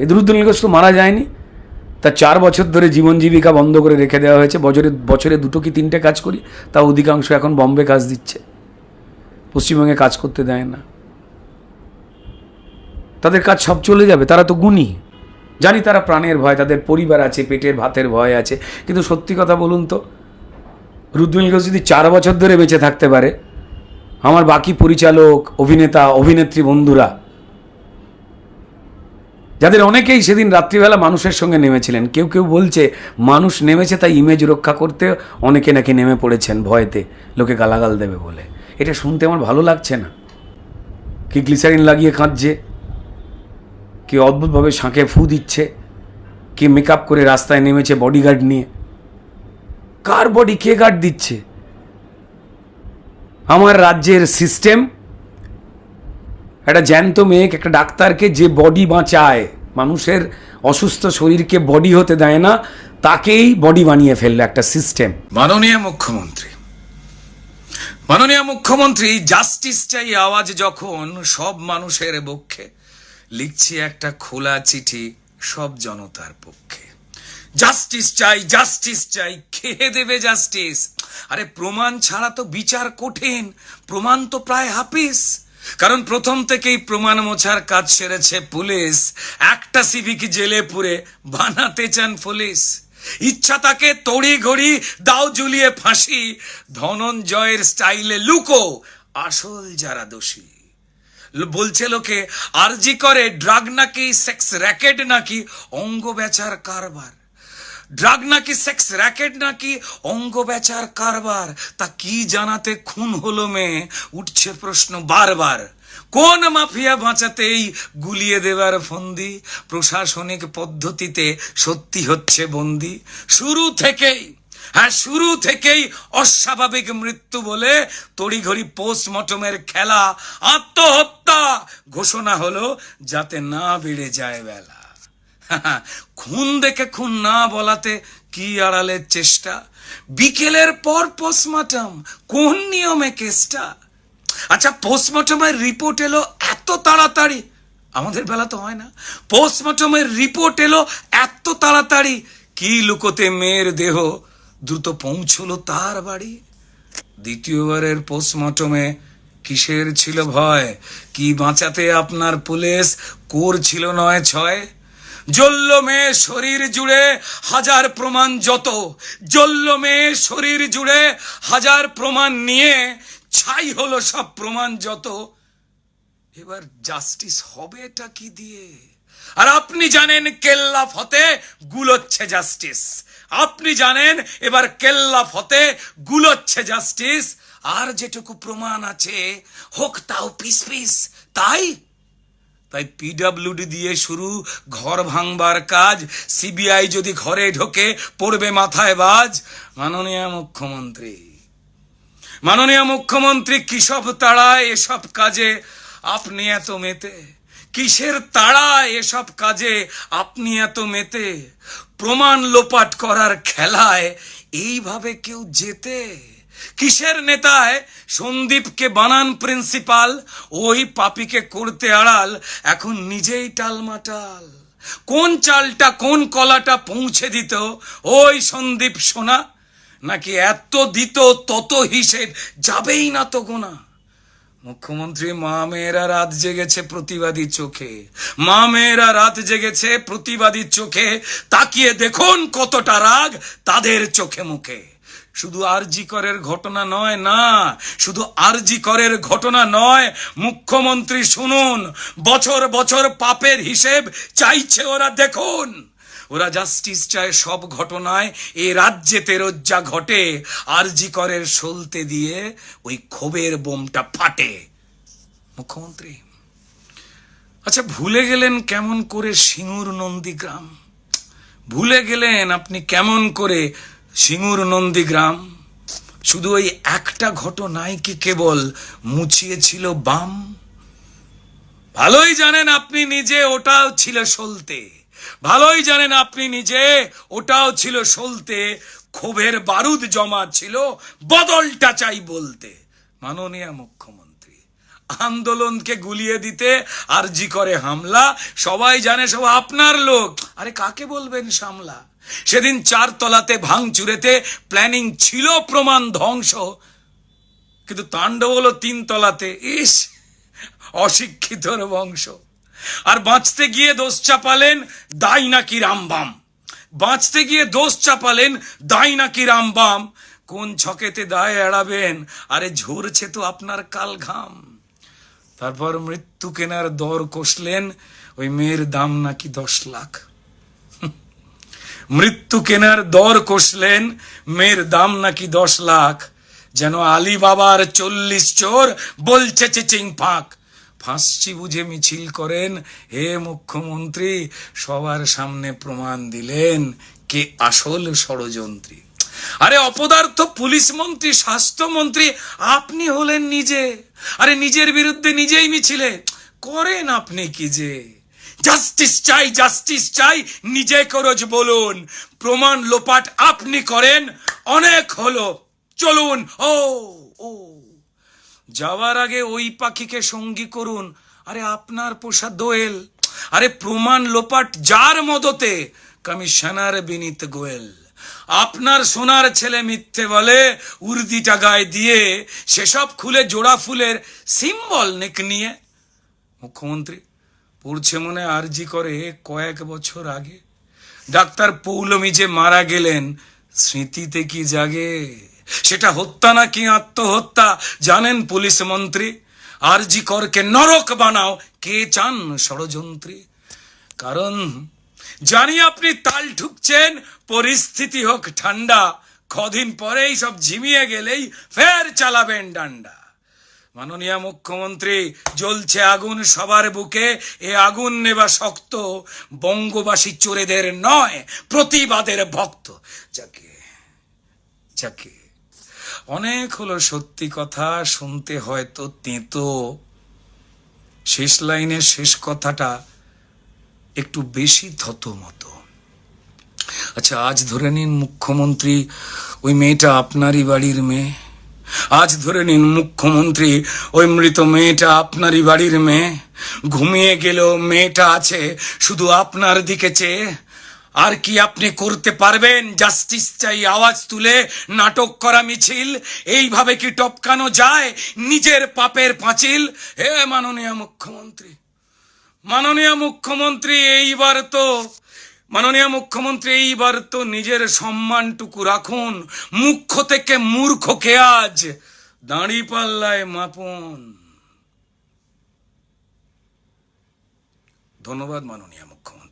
এদরুদ্দিন ঘোষ তো মারা যায়নি। তার চার বছর ধরে জীবন জীবিকা বন্ধ করে রেখে দেওয়া হয়েছে। বছরে বছরে দুটো কি তিনটে কাজ করি? তা অধিকাংশ এখন বম্বে কাজ দিচ্ছে। পশ্চিমবঙ্গে কাজ করতে দেয় না। তাদের কাজ সব চলে যাবে, তারা তো গুণী। জানি তারা প্রাণের ভয়, তাদের পরিবার আছে, পেটের ভাতের ভয় আছে। কিন্তু সত্যি কথা বলুন তো রুদ্রনীল ঘোষ যদি চার বছর ধরে বেঁচে থাকতে পারে, আমার বাকি পরিচালক, অভিনেতা, অভিনেত্রী বন্ধুরা যাদের অনেকেই সেদিন রাত্রিবেলা মানুষের সঙ্গে নেমেছিলেন। কেউ কেউ বলছে, মানুষ নেমেছে তাই ইমেজ রক্ষা করতে অনেকে নাকি নেমে পড়েছেন ভয়েতে। লোকে গালাগাল দেবে বলে। এটা শুনতে আমার ভালো লাগছে না। কি গ্লিসারিন লাগিয়ে কাঁদছে? কি অদ্ভুতভাবে শাঁখে ফু দিচ্ছে? কে মেকআপ করে রাস্তায় নেমেছে বডিগার্ড নিয়ে? কার বডি কে গার্ড দিচ্ছে? আমার রাজ্যের সিস্টেম একটা জ্যান্ত মেয়েকে, একটা ডাক্তারকে যে বডি বাঁচায়, মানুষের অসুস্থ শরীরকে বডি হতে দেয় না, তাকেই বডি বানিয়ে ফেলল একটা সিস্টেম মাননীয় মুখ্যমন্ত্রী মাননীয় মুখ্যমন্ত্রী জাস্টিস চাই আওয়াজ যখন সব মানুষের পক্ষে, লিখছি একটা খোলা চিঠি সব জনতার পক্ষে। জাস্টিস চাই জাস্টিস চাই, খেয়ে দেবে জাস্টিস আরে প্রমাণ ছাড়া তো বিচার কঠিন, প্রমাণ তো প্রায় হাফিস। কারণ প্রথম থেকেই প্রমাণ মোছার কাজ সেরেছে পুলিশ। একটা সিভিক জেলে পুরে বানাতে চান পুলিশ। ইচ্ছা তাকে তড়ি ঘড়ি, দাও ঝুলিয়ে ফাঁসি, ধনঞ্জয়ের স্টাইলে লুকো, আসল যারা দোষী। বলছে লোকে, আরজি করে ড্রাগ নাকি, সেক্স র্যাকেট নাকি, অঙ্গ বেচার কারবার। ড্রাগ নাকি সেক্স র্যাকেট নাকি অঙ্গ বেচার কারবার? তা কি জানাতে খুন হলো মেয়ে? উঠছে প্রশ্ন বারবার। কোন মাফিয়া বাঁচাতেই গুলিয়ে দেবার ফন্দি? প্রশাসনিক পদ্ধতিতে সত্যি হচ্ছে বন্দি? শুরু থেকেই হ্যাঁ শুরু থেকেই অস্বাভাবিক মৃত্যু বলে তড়িঘড়ি পোস্টমর্টমের খেলা, আত্মহত্যা ঘোষণা হলো যাতে না বেড়ে যায় বেলা। খুন দেখে খুন না বলাতে কি আড়ালের চেষ্টা? বিকেলের পর পোস্টমর্টম কোন নিয়মে কেসটা? আচ্ছা পোস্টমর্টমের রিপোর্ট এলো এত তাড়াতাড়ি। আমাদের বেলা তো হয় না। পোস্টমর্টমের রিপোর্ট এলো এত তাড়াতাড়ি। কি লুকোতে মেয়ের দেহ? দ্রুত পৌঁছলো তার বাড়ি। দ্বিতীয়বারের পোস্টমর্টমে কিসের ছিল ভয়? কি বাঁচাতে আপনার পুলিশ কোর ছিল নয় ছয়? জ্বলল মেয়ে শরীর জুড়ে হাজার প্রমাণ যত। জ্বলল মেয়ে শরীর জুড়ে হাজার প্রমাণ নিয়ে ছাই হলো সব প্রমাণ যত। এবার জাস্টিস হবে এটা কি দিয়ে? আর আপনি জানেন কেল্লা ফতে গুলোচ্ছে জাস্টিস। আপনি জানেন এবার কেল্লা ফতে গুলোচ্ছে জাস্টিস। আর যেটুকু প্রমাণ আছে, হোক তাও পিস পিস, তাই তাই পিডাব্লিউডি দিয়ে শুরু ঘর ভাঙবার কাজ। সিবিআই যদি ঘরে ঢোকে, পড়বে মাথায় বাজ। মাননীয় মুখ্যমন্ত্রী মাননীয় মুখ্যমন্ত্রী, কিসব তাড়ায় এসব কাজে আপনি এত মেতে? কিসের তাড়ায় এসব কাজে আপনি এত মেতে? প্রমাণ লোপাট করার খেলায় এইভাবে কেউ যেতে? কিসের নেতায় সন্দীপকে বানান প্রিন্সিপাল, ওই পাপিকে করতে আড়াল, এখন নিজেই টালমাটাল। কোন চালটা, কোন কলাটা পৌঁছে দিত? ওই সন্দীপ সোনা, নাকি এত দিত, তত হিসেব যাবেই না তো গোনা। মুখ্যমন্ত্রী, মা মেয়েরা রাত জেগেছে প্রতিবাদী চোখে। মা মেয়েরা রাত জেগেছে প্রতিবাদী চোখে। তাকিয়ে দেখুন কতটা রাগ তাদের চোখে মুখে। শুধু আরজি করের ঘটনা নয় না, শুধু আরজি করের ঘটনা নয়, মুখ্যমন্ত্রী শুনুন, বছর বছর পাপের হিসেব চাইছে ওরা দেখুন। ওরা জাস্টিস চায় সব ঘটনায়, এ রাজ্যে তেরজ্জা ঘটে, আরজি করের সলতে দিয়ে ওই ক্ষোভের বোমটা ফাটে। মুখ্যমন্ত্রী আচ্ছা ভুলে গেলেন কেমন করে সিঙ্গুর নন্দীগ্রাম? ভুলে গেলেন আপনি কেমন করে সিঙ্গুর নন্দীগ্রাম শুধু ওই একটা ঘটনায় কি কেবল মুছিয়েছিল বাম? ভালোই জানেন আপনি নিজে ওটাও ছিল সলতে। ভালোই জানেন আপনি নিজে ওটাও ছিল সলতে। ক্ষোভের বারুদ জমা ছিল, বদলটা চাই বলতে। মাননীয় মুখ্যমন্ত্রী। আন্দোলনকে গুলিয়ে দিতে আর জি করে হামলা। সবাই জানে সব আপনার লোক। আরে কাকে বলবেন সামলা? সেদিন চার তলাতে ভাঙচুরেতে প্ল্যানিং ছিল, প্রমাণ ধ্বংস। কিন্তু তাণ্ডব হলো তিন তলাতে ইস, অশিক্ষিতর বংশ। আর বাঁচতে গিয়ে দোষ চাপালেন দায় নাকি রামবাম বাঁচতে গিয়ে দোষ চাপালেন দায় নাকি রামবাম কোন ছকেতে দায় এড়াবেন? আরে ঝরছে তো আপনার কাল ঘাম তারপর মৃত্যু কেনার দর কষলেন, ওই মেয়ের দাম নাকি দশ লাখ। মৃত্যু কেনার দর কষলেন, মেয়ের দাম নাকি দশ লাখ। যেন আলী বাবার চল্লিশ চোর বলছে চেচিং ফাঁক। ফাঁসছি বুঝে মিছিল করেন, হে মুখ্যমন্ত্রী, সবার সামনে প্রমাণ দিলেন কে আসল ষড়যন্ত্রী। আরে অপদার্থ পুলিশ মন্ত্রী, স্বাস্থ্যমন্ত্রী, আপনি হলেন নিজে। আরে নিজের বিরুদ্ধে নিজেই মিছিলে। করেন আপনি কি যে? জাস্টিস চাই জাস্টিস চাই, নিজে করজ বলুন। প্রমাণ লোপাট আপনি করেন, অনেক হলো। চলুন, ও ও। যাওয়ার আগে ওই পাখিকে সঙ্গী করুন। আরে আপনার পোষা দোয়েল। আরে প্রমাণ লোপাট যার মদতে, কমিশনার বিনীত গোয়েল। আপনার সোনার ছেলে মিথ্যে বলে উর্দিটা গায়ে দিয়ে সেসব খুলে জোড়া ফুলের সিম্বল নেক নিয়ে। মুখ্যমন্ত্রী, পড়ছে মনে আরজি করে কয়েক বছর আগে। ডাক্তার পৌলমী যে মারা গেলেন, স্মৃতিতে কি জাগে? সেটা হত্যা নাকি আত্মহত্যা, জানেন পুলিশ মন্ত্রী? আরজি করকে নরক বানাও, কে চান ষড়যন্ত্রী? কারণ জানি আপনি তাল ঠুকছেন পরিস্থিতি হোক ঠান্ডা, কদিন পরেই সব ঝিমিয়ে গেলেই ফের চালাবেন ডান্ডা। মাননীয় মুখ্যমন্ত্রী, জ্বলছে আগুন সবার বুকে, এ আগুন নেবা শক্ত, বঙ্গবাসী চোরেদের নয়, প্রতিবাদের ভক্ত। যাকে যাকে, অনেক হলো সত্যি কথা, শুনতে হয়তো তেঁতো। শেষ লাইনের শেষ কথাটা একটু বেশি থত মতো। আচ্ছা আজ ধরে নিন মুখ্যমন্ত্রী, ওই মেয়েটা আপনারই বাড়ির মেয়ে। আজ ধরে নিন মুখ্যমন্ত্রী, ওই মৃত মেয়েটা আপনারই বাড়ির মেয়ে। ঘুমিয়ে গেলেও মেয়েটা আছে শুধু আপনার দিকে চেয়ে। আর কি আপনি করতে পারবেন? জাস্টিস চাই, আওয়াজ তুলে, নাটক করা মিছিল। এইভাবে কি টপকানো যায়? নিজের পাপের পাঁচিল। হে মাননীয় মুখ্যমন্ত্রী। মাননীয় মুখ্যমন্ত্রী, এইবার তো, মাননীয় মুখ্যমন্ত্রী, এইবার তো নিজের সম্মানটুকু রাখুন। মুখ্য থেকে মূর্খকে আজ? দাঁড়ি পাল্লায় মাপুন। ধন্যবাদ মাননীয় মুখ্যমন্ত্রী।